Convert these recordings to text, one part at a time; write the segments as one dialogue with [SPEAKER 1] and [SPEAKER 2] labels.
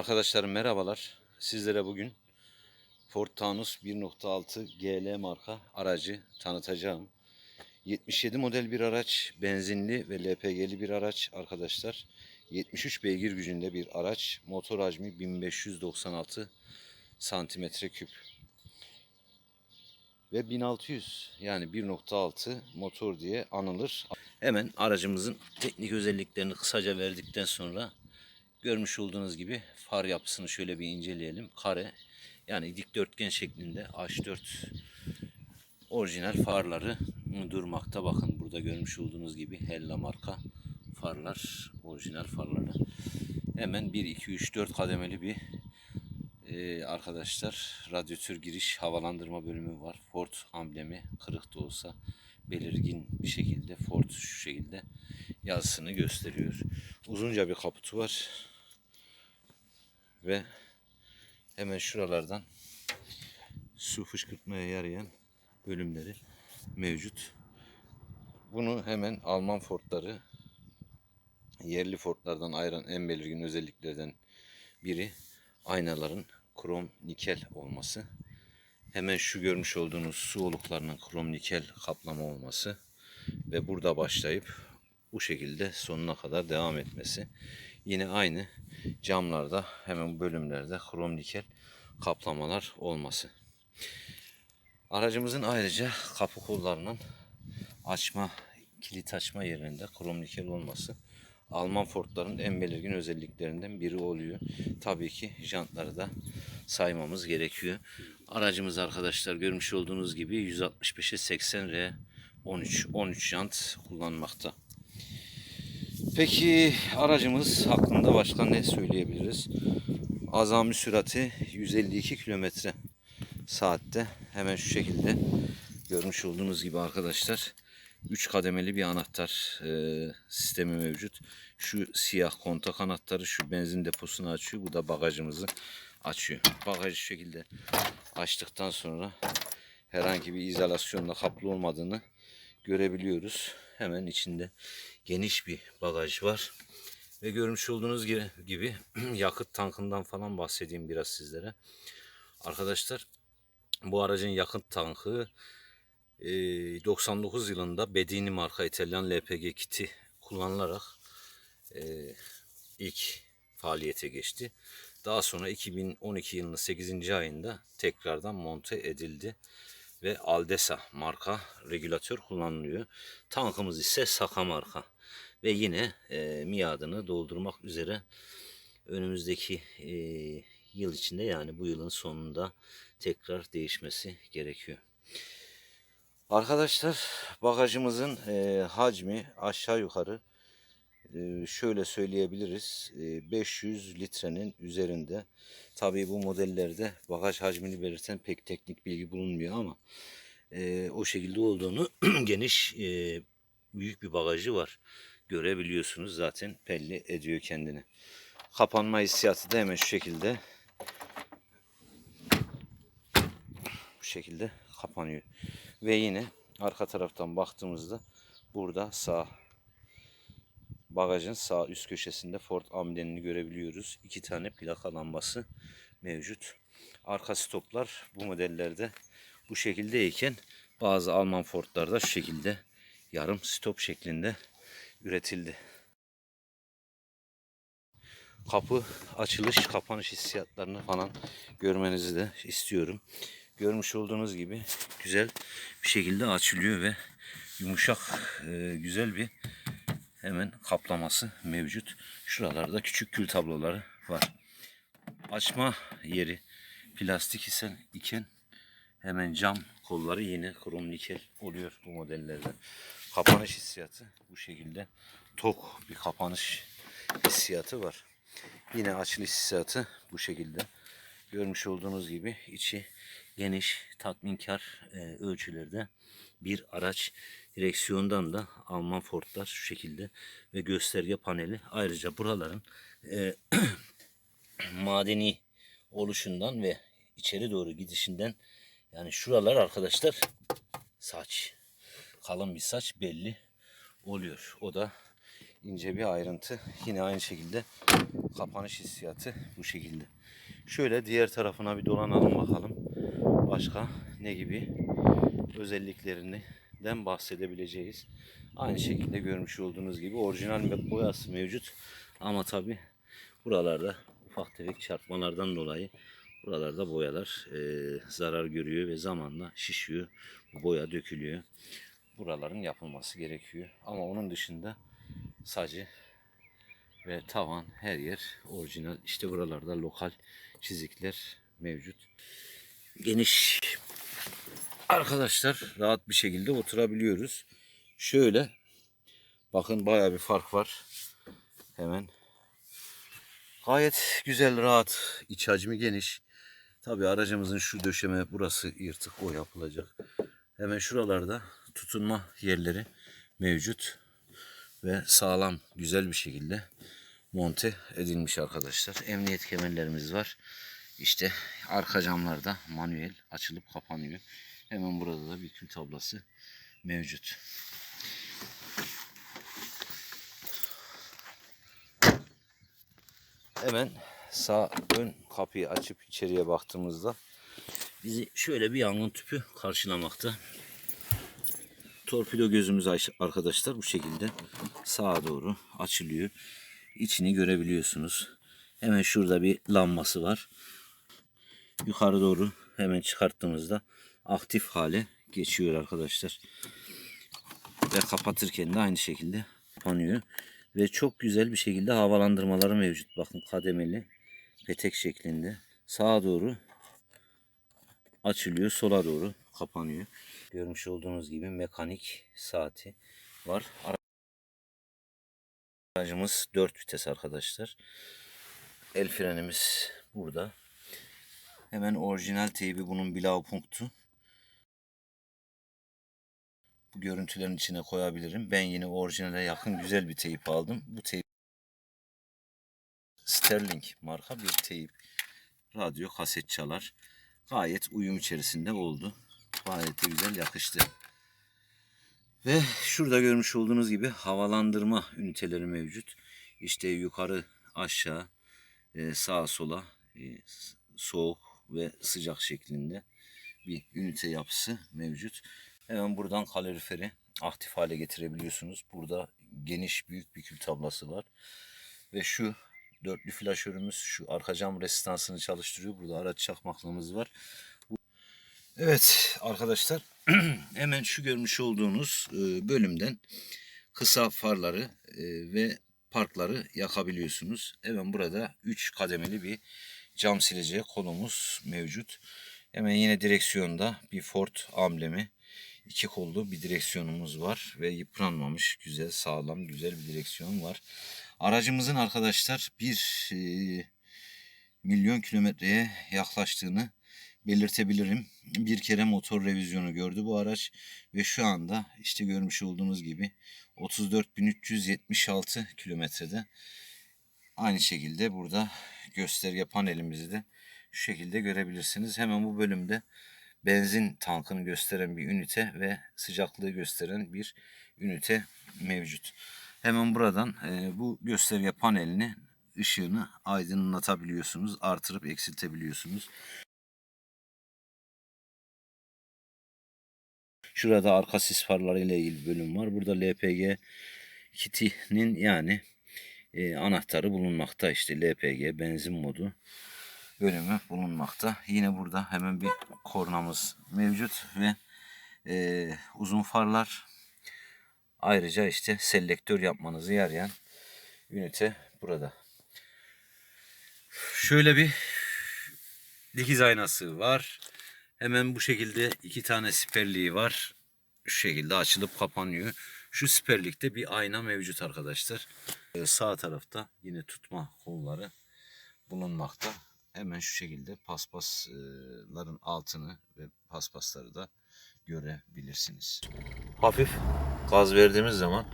[SPEAKER 1] Arkadaşlarım merhabalar. Sizlere bugün Ford Taunus 1.6 GL marka aracı tanıtacağım. 77 model bir araç, benzinli ve LPG'li bir araç arkadaşlar. 73 beygir gücünde bir araç. Motor hacmi 1596 santimetre küp. Ve 1600 yani 1.6 motor diye anılır. Hemen aracımızın teknik özelliklerini kısaca verdikten sonra Görmüş olduğunuz gibi far yapısını şöyle bir inceleyelim. Kare yani dikdörtgen şeklinde H4 orijinal farları durmakta. Bakın burada görmüş olduğunuz gibi Hella marka farlar, orijinal farları. Hemen 1, 2, 3, 4 kademeli bir e, arkadaşlar radyatör giriş havalandırma bölümü var. Ford amblemi kırık da olsa belirgin bir şekilde Ford şu şekilde yazısını gösteriyor. Uzunca bir kaputu var. Ve hemen şuralardan su fışkırtmaya yarayan bölümleri mevcut. Bunu hemen Alman Ford'ları yerli Ford'lardan ayıran en belirgin özelliklerden biri aynaların krom nikel olması. Hemen şu görmüş olduğunuz su oluklarının krom nikel kaplama olması ve burada başlayıp bu şekilde sonuna kadar devam etmesi. Yine aynı camlarda hemen bölümlerde krom nikel kaplamalar olması. Aracımızın ayrıca kapı kollarının açma, kilit açma yerinde krom nikel olması Alman Ford'ların en belirgin özelliklerinden biri oluyor. Tabii ki jantları da saymamız gerekiyor. Aracımız arkadaşlar görmüş olduğunuz gibi 165'e 80 R 13 13 jant kullanmakta. Peki aracımız hakkında başka ne söyleyebiliriz? Azami sürati 152 kilometre saatte. Hemen şu şekilde görmüş olduğunuz gibi arkadaşlar. 3 kademeli bir anahtar e, sistemi mevcut. Şu siyah kontak anahtarı şu benzin deposunu açıyor. Bu da bagajımızı açıyor. Bagajı şu şekilde açtıktan sonra herhangi bir izolasyonla kaplı olmadığını görebiliyoruz. Hemen içinde geniş bir bagaj var. Ve görmüş olduğunuz gibi yakıt tankından falan bahsedeyim biraz sizlere. Arkadaşlar bu aracın yakıt tankı 99 yılında Bedini marka İtalyan LPG kiti kullanılarak ilk faaliyete geçti. Daha sonra 2012 yılının 8. ayında tekrardan monte edildi ve Aldesa marka regülatör kullanılıyor. Tankımız ise Saka marka ve yine e, miadını doldurmak üzere önümüzdeki e, yıl içinde yani bu yılın sonunda tekrar değişmesi gerekiyor. Arkadaşlar bagajımızın e, hacmi aşağı yukarı şöyle söyleyebiliriz e, 500 litrenin üzerinde. Tabii bu modellerde bagaj hacmini belirten pek teknik bilgi bulunmuyor ama o şekilde olduğunu geniş büyük bir bagajı var. Görebiliyorsunuz zaten belli ediyor kendini. Kapanma hissiyatı da hemen şu şekilde bu şekilde kapanıyor. Ve yine arka taraftan baktığımızda burada sağ bagajın sağ üst köşesinde Ford amblemini görebiliyoruz. İki tane plaka lambası mevcut. Arka stoplar bu modellerde bu şekildeyken bazı Alman Ford'larda şu şekilde yarım stop şeklinde üretildi. Kapı açılış, kapanış hissiyatlarını falan görmenizi de istiyorum. Görmüş olduğunuz gibi güzel bir şekilde açılıyor ve yumuşak, e, güzel bir hemen kaplaması mevcut. Şuralarda küçük kül tabloları var. Açma yeri plastik ise iken hemen cam kolları yine krom nikel oluyor bu modellerde. Kapanış hissiyatı bu şekilde tok bir kapanış hissiyatı var. Yine açılış hissiyatı bu şekilde. Görmüş olduğunuz gibi içi geniş, tatminkar e, ölçülerde bir araç. Direksiyondan da Alman Ford'lar şu şekilde ve gösterge paneli. Ayrıca buraların e, madeni oluşundan ve içeri doğru gidişinden yani şuralar arkadaşlar saç. Kalın bir saç belli oluyor. O da ince bir ayrıntı. Yine aynı şekilde kapanış hissiyatı bu şekilde. Şöyle diğer tarafına bir dolanalım bakalım. Başka ne gibi özelliklerinden bahsedebileceğiz. Aynı şekilde görmüş olduğunuz gibi orijinal boyası mevcut. Ama tabi buralarda ufak tefek çarpmalardan dolayı buralarda boyalar eee, zarar görüyor ve zamanla şişiyor. Boya dökülüyor. Buraların yapılması gerekiyor. Ama onun dışında sacı ve tavan her yer orijinal. İşte buralarda lokal çizikler mevcut. Geniş arkadaşlar rahat bir şekilde oturabiliyoruz. Şöyle bakın baya bir fark var. Hemen gayet güzel rahat iç hacmi geniş. Tabi aracımızın şu döşeme burası yırtık o yapılacak. Hemen şuralarda tutunma yerleri mevcut ve sağlam güzel bir şekilde monte edilmiş arkadaşlar. Emniyet kemerlerimiz var. İşte arka camlarda manuel açılıp kapanıyor. Hemen burada da bir kül tablası mevcut. Hemen sağ ön kapıyı açıp içeriye baktığımızda bizi şöyle bir yangın tüpü karşılamakta. Torpido gözümüz aş- arkadaşlar bu şekilde sağa doğru açılıyor. İçini görebiliyorsunuz. Hemen şurada bir lambası var. Yukarı doğru hemen çıkarttığımızda aktif hale geçiyor arkadaşlar. Ve kapatırken de aynı şekilde kapanıyor. Ve çok güzel bir şekilde havalandırmaları mevcut. Bakın kademeli petek şeklinde. Sağa doğru açılıyor. Sola doğru kapanıyor. Görmüş olduğunuz gibi mekanik saati var. Aracımız 4 vites arkadaşlar. El frenimiz burada. Hemen orijinal teybi bunun bilav punktu. Görüntülerin içine koyabilirim. Ben yine orijinale yakın güzel bir teyip aldım. Bu teyip Sterling marka bir teyip. Radyo kaset çalar. Gayet uyum içerisinde oldu. Gayet de güzel yakıştı. Ve şurada görmüş olduğunuz gibi havalandırma üniteleri mevcut. İşte yukarı aşağı e, sağa sola e, soğuk ve sıcak şeklinde bir ünite yapısı mevcut. Hemen buradan kaloriferi aktif hale getirebiliyorsunuz. Burada geniş büyük bir kül tablası var. Ve şu dörtlü flaşörümüz şu arka cam resistansını çalıştırıyor. Burada araç çakmaklığımız var. Evet arkadaşlar hemen şu görmüş olduğunuz e, bölümden kısa farları e, ve parkları yakabiliyorsunuz. Hemen burada 3 kademeli bir cam sileceği kolumuz mevcut. Hemen yine direksiyonda bir Ford amblemi iki kollu bir direksiyonumuz var ve yıpranmamış güzel sağlam güzel bir direksiyon var. Aracımızın arkadaşlar bir e, milyon kilometreye yaklaştığını belirtebilirim. Bir kere motor revizyonu gördü bu araç ve şu anda işte görmüş olduğunuz gibi 34.376 kilometrede. Aynı şekilde burada gösterge panelimizi de şu şekilde görebilirsiniz. Hemen bu bölümde benzin tankını gösteren bir ünite ve sıcaklığı gösteren bir ünite mevcut. Hemen buradan e, bu gösterge panelini ışığını aydınlatabiliyorsunuz, artırıp eksiltebiliyorsunuz. Şurada arka sis farları ile ilgili bölüm var. Burada LPG kitinin yani e, anahtarı bulunmakta. İşte LPG benzin modu bölümü bulunmakta. Yine burada hemen bir kornamız mevcut ve e, uzun farlar. Ayrıca işte selektör yapmanızı yarayan ünite burada. Şöyle bir dikiz aynası var. Hemen bu şekilde iki tane siperliği var. Şu şekilde açılıp kapanıyor. Şu siperlikte bir ayna mevcut arkadaşlar. Ee, sağ tarafta yine tutma kolları bulunmakta. Hemen şu şekilde paspasların altını ve paspasları da görebilirsiniz. Hafif gaz verdiğimiz zaman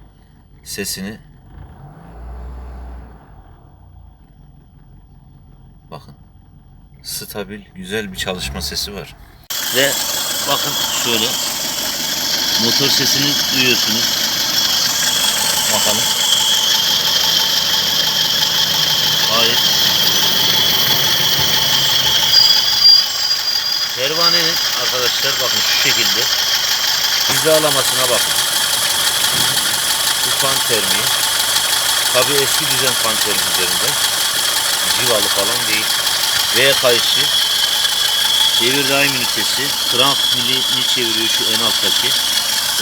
[SPEAKER 1] sesini bakın stabil güzel bir çalışma sesi var. Ve bakın şöyle motor sesini duyuyorsunuz. Bakalım. Pervanenin arkadaşlar bakın şu şekilde hizalamasına bakın. Bu fan termiği. Tabi eski düzen fan termiği üzerinde. Civalı falan değil. V kayışı. Devir daim ünitesi. Crank milini çeviriyor şu en alttaki.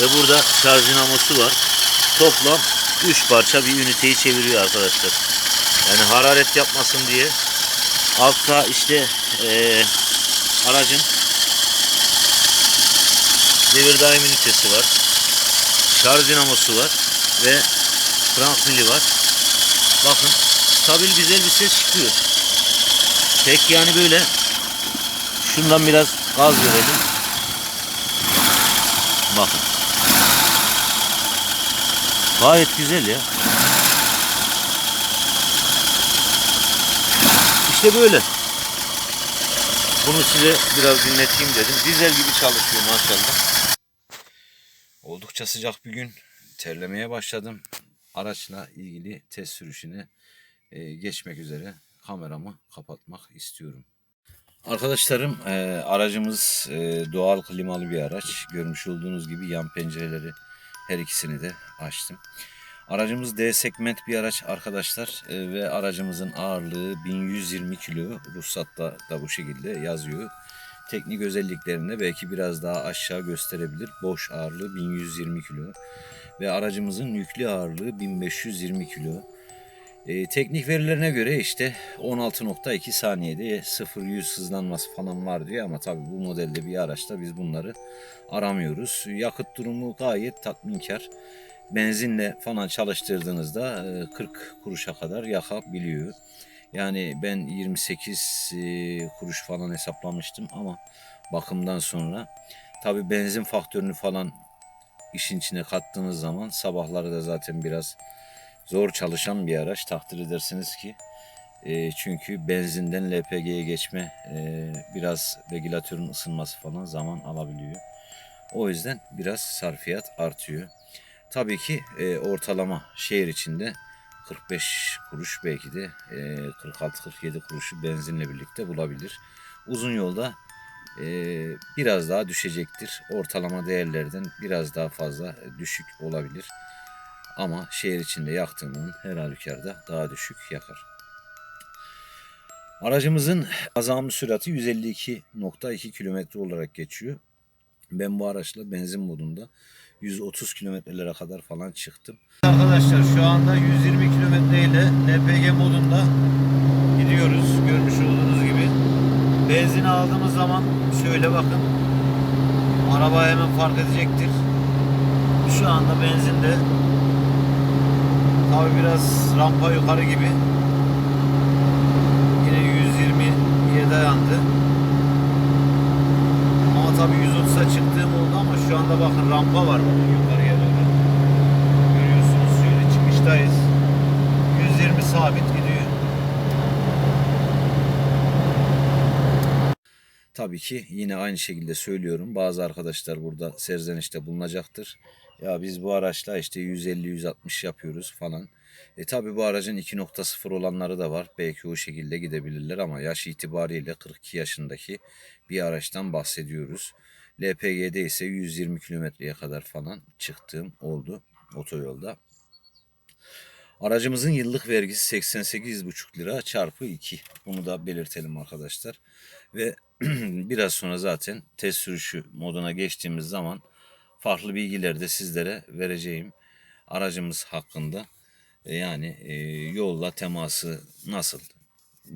[SPEAKER 1] Ve burada şarj dinamosu var. Toplam 3 parça bir üniteyi çeviriyor arkadaşlar. Yani hararet yapmasın diye altta işte eee, aracın devir daim ünitesi var. Şarj dinamosu var ve crank mili var. Bakın stabil güzel bir ses çıkıyor. Tek yani böyle şundan biraz gaz verelim. Bakın. Gayet güzel ya. İşte böyle. Bunu size biraz dinleteyim dedim. Dizel gibi çalışıyor maşallah. Oldukça sıcak bir gün. Terlemeye başladım. Araçla ilgili test sürüşüne e, geçmek üzere kameramı kapatmak istiyorum. Arkadaşlarım e, aracımız e, doğal klimalı bir araç. Görmüş olduğunuz gibi yan pencereleri her ikisini de açtım. Aracımız D segment bir araç arkadaşlar e, ve aracımızın ağırlığı 1120 kilo. Ruhsatta da bu şekilde yazıyor. Teknik özelliklerinde belki biraz daha aşağı gösterebilir. Boş ağırlığı 1120 kilo ve aracımızın yüklü ağırlığı 1520 kilo. E, teknik verilerine göre işte 16.2 saniyede 0-100 hızlanması falan var diyor ama tabii bu modelde bir araçta biz bunları aramıyoruz. Yakıt durumu gayet tatminkar. Benzinle falan çalıştırdığınızda e, 40 kuruşa kadar yakabiliyor. Yani ben 28 e, kuruş falan hesaplamıştım ama bakımdan sonra tabii benzin faktörünü falan işin içine kattığınız zaman sabahları da zaten biraz zor çalışan bir araç takdir edersiniz ki. E, çünkü benzinden LPG'ye geçme e, biraz regülatörün ısınması falan zaman alabiliyor. O yüzden biraz sarfiyat artıyor. Tabii ki e, ortalama şehir içinde 45 kuruş belki de e, 46-47 kuruşu benzinle birlikte bulabilir. Uzun yolda e, biraz daha düşecektir. Ortalama değerlerden biraz daha fazla düşük olabilir. Ama şehir içinde yaktığının her halükarda daha düşük yakar. Aracımızın azami sürati 152.2 kilometre olarak geçiyor. Ben bu araçla benzin modunda 130 kilometrelere kadar falan çıktım. Arkadaşlar şu anda 120 kilometre ile LPG modunda gidiyoruz. Görmüş olduğunuz gibi. Benzin aldığımız zaman şöyle bakın. Araba hemen fark edecektir. Şu anda benzinde Tabi biraz rampa yukarı gibi. Yine 120'ye dayandı. Ama tabi 130'a çıktığım oldu ama şu anda bakın rampa var bakın yukarıya doğru. Görüyorsunuz şöyle çıkıştayız. 120 sabit gidiyor. Tabii ki yine aynı şekilde söylüyorum. Bazı arkadaşlar burada serzenişte bulunacaktır. Ya biz bu araçla işte 150-160 yapıyoruz falan. E tabi bu aracın 2.0 olanları da var. Belki o şekilde gidebilirler ama yaş itibariyle 42 yaşındaki bir araçtan bahsediyoruz. LPG'de ise 120 kilometreye kadar falan çıktığım oldu otoyolda. Aracımızın yıllık vergisi 88,5 lira çarpı 2. Bunu da belirtelim arkadaşlar. Ve biraz sonra zaten test sürüşü moduna geçtiğimiz zaman farklı bilgileri de sizlere vereceğim aracımız hakkında. E, Yani e, yolla teması nasıl?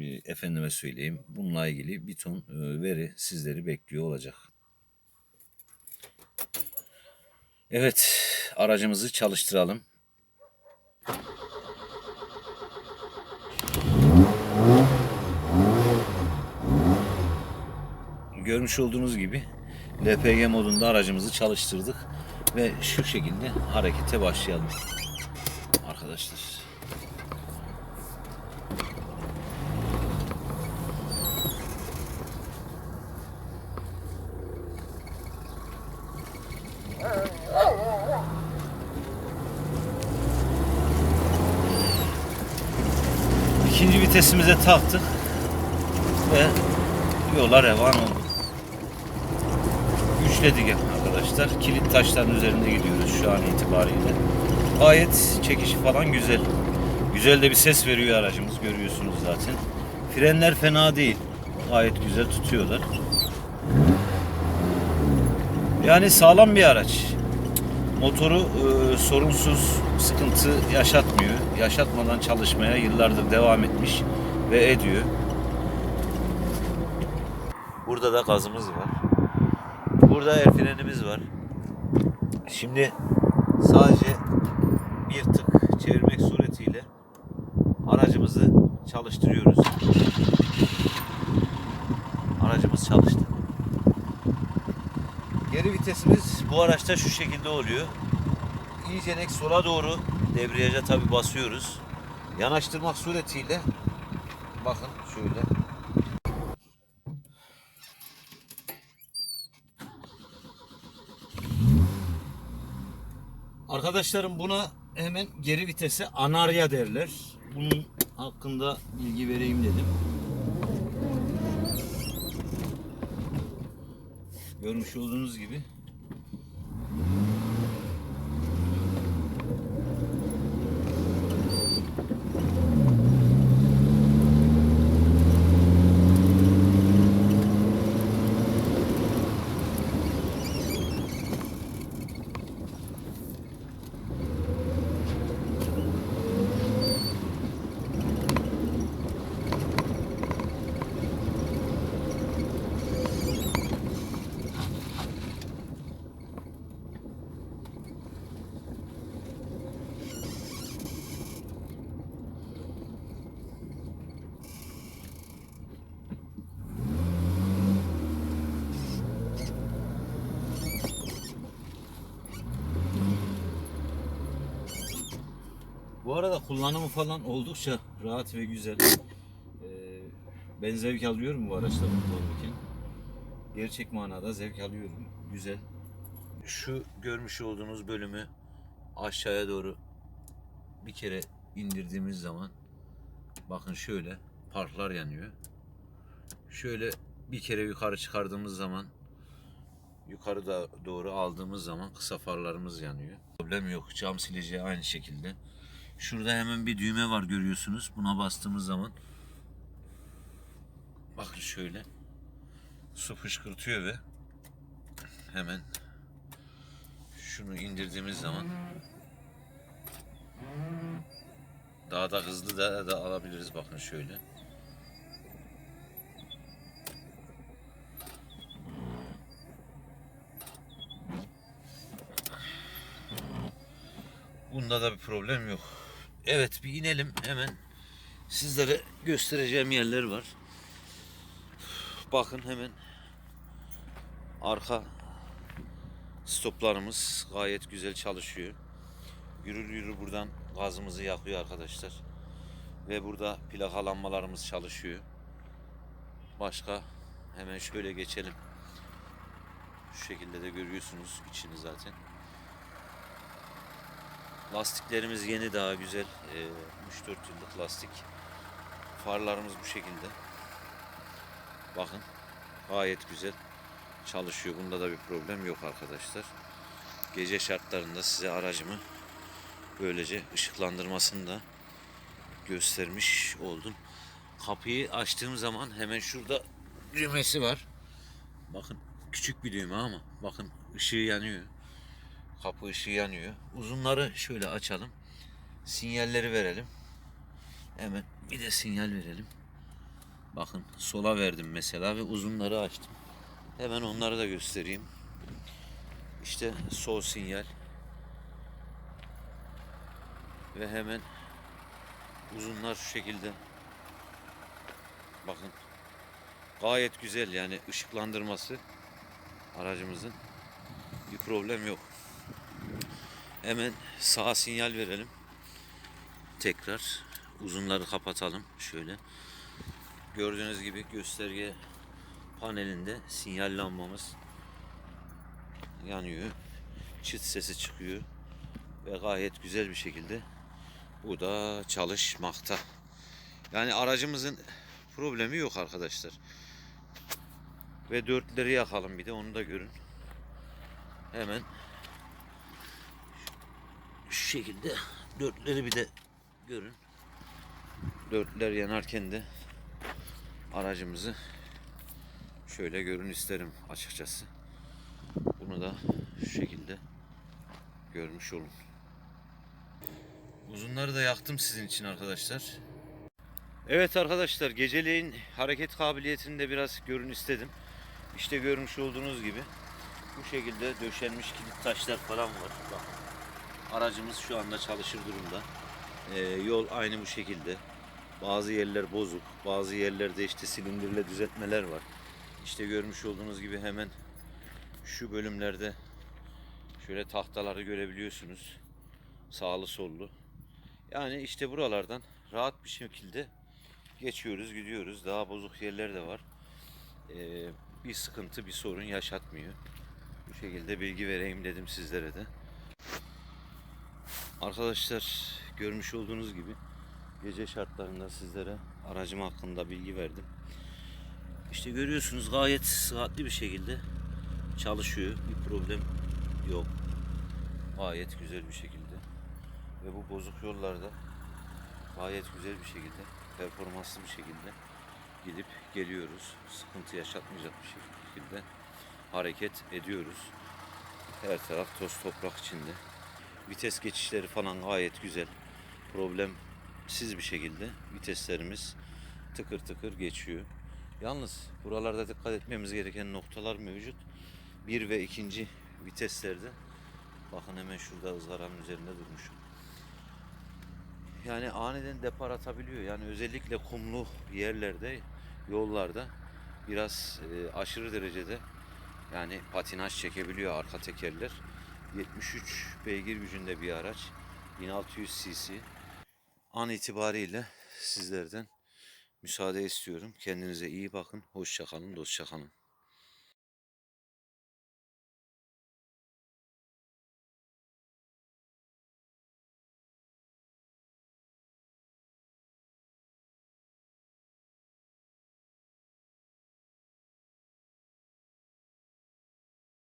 [SPEAKER 1] E, Efendime söyleyeyim. Bununla ilgili bir ton e, veri sizleri bekliyor olacak. Evet, aracımızı çalıştıralım. Görmüş olduğunuz gibi LPG modunda aracımızı çalıştırdık ve şu şekilde harekete başlayalım arkadaşlar. Vitesimize taktık ve yola revan olduk. Üçledik arkadaşlar. Kilit taşların üzerinde gidiyoruz şu an itibariyle. Gayet çekişi falan güzel. Güzel de bir ses veriyor aracımız görüyorsunuz zaten. Frenler fena değil. Gayet güzel tutuyorlar. Yani sağlam bir araç. Motoru e, sorunsuz, sıkıntı yaşatmıyor. Yaşatmadan çalışmaya yıllardır devam etmiş ve ediyor. Burada da gazımız var. Burada el frenimiz var. Şimdi sadece bir tık çevirmek suretiyle aracımızı çalıştırıyoruz. Aracımız çalıştı. Geri vitesimiz bu araçta şu şekilde oluyor. İyicenek sola doğru debriyaja tabi basıyoruz. Yanaştırmak suretiyle bakın şöyle Arkadaşlarım buna hemen geri vitese anarya derler. Bunun hakkında bilgi vereyim dedim. Görmüş olduğunuz gibi arada kullanımı falan oldukça rahat ve güzel. Ee, ben zevk alıyorum bu araçları kullanırken. Gerçek manada zevk alıyorum. Güzel. Şu görmüş olduğunuz bölümü aşağıya doğru bir kere indirdiğimiz zaman bakın şöyle parklar yanıyor. Şöyle bir kere yukarı çıkardığımız zaman yukarı da doğru aldığımız zaman kısa farlarımız yanıyor. Problem yok. Cam sileceği aynı şekilde. Şurada hemen bir düğme var görüyorsunuz. Buna bastığımız zaman bakın şöyle su fışkırtıyor ve hemen şunu indirdiğimiz zaman daha da hızlı da, da alabiliriz bakın şöyle. Bunda da bir problem yok. Evet bir inelim hemen. Sizlere göstereceğim yerler var. Bakın hemen arka stoplarımız gayet güzel çalışıyor. Yürür yürür buradan gazımızı yakıyor arkadaşlar. Ve burada plakalanmalarımız çalışıyor. Başka hemen şöyle geçelim. Şu şekilde de görüyorsunuz içini zaten. Lastiklerimiz yeni daha güzel. Ee, 3-4 yıllık lastik. Farlarımız bu şekilde. Bakın gayet güzel çalışıyor. Bunda da bir problem yok arkadaşlar. Gece şartlarında size aracımı böylece ışıklandırmasını da göstermiş oldum. Kapıyı açtığım zaman hemen şurada düğmesi var. Bakın küçük bir düğme ama bakın ışığı yanıyor. Kapı ışığı yanıyor. Uzunları şöyle açalım. Sinyalleri verelim. Hemen bir de sinyal verelim. Bakın sola verdim mesela ve uzunları açtım. Hemen onları da göstereyim. İşte sol sinyal. Ve hemen uzunlar şu şekilde. Bakın. Gayet güzel yani ışıklandırması aracımızın. Bir problem yok. Hemen sağa sinyal verelim. Tekrar uzunları kapatalım şöyle. Gördüğünüz gibi gösterge panelinde sinyal lambamız yanıyor. Çıt sesi çıkıyor ve gayet güzel bir şekilde bu da çalışmakta. Yani aracımızın problemi yok arkadaşlar. Ve dörtleri yakalım bir de onu da görün. hemen şu şekilde dörtleri bir de görün. Dörtler yanarken de aracımızı şöyle görün isterim açıkçası. Bunu da şu şekilde görmüş olun. Uzunları da yaktım sizin için arkadaşlar. Evet arkadaşlar geceleyin hareket kabiliyetini de biraz görün istedim. İşte görmüş olduğunuz gibi bu şekilde döşenmiş kilit taşlar falan var. Bak, aracımız şu anda çalışır durumda. Ee, yol aynı bu şekilde. Bazı yerler bozuk, bazı yerlerde işte silindirle düzeltmeler var. İşte görmüş olduğunuz gibi hemen şu bölümlerde şöyle tahtaları görebiliyorsunuz. Sağlı sollu. Yani işte buralardan rahat bir şekilde geçiyoruz, gidiyoruz. Daha bozuk yerler de var. Ee, bir sıkıntı, bir sorun yaşatmıyor. Bu şekilde bilgi vereyim dedim sizlere de. Arkadaşlar görmüş olduğunuz gibi gece şartlarında sizlere aracım hakkında bilgi verdim. İşte görüyorsunuz gayet sıhhatli bir şekilde çalışıyor. Bir problem yok. Gayet güzel bir şekilde. Ve bu bozuk yollarda gayet güzel bir şekilde, performanslı bir şekilde gidip geliyoruz. Sıkıntı yaşatmayacak bir şekilde hareket ediyoruz. Her taraf toz toprak içinde. Vites geçişleri falan gayet güzel. Problemsiz bir şekilde viteslerimiz tıkır tıkır geçiyor. Yalnız buralarda dikkat etmemiz gereken noktalar mevcut. Bir ve ikinci viteslerde bakın hemen şurada ızgaranın üzerinde durmuşum. Yani aniden depar atabiliyor. Yani özellikle kumlu yerlerde, yollarda biraz e, aşırı derecede yani patinaj çekebiliyor arka tekerler. 73 beygir gücünde bir araç. 1600 cc. An itibariyle sizlerden müsaade istiyorum. Kendinize iyi bakın. Hoşça kalın, dostça kalın.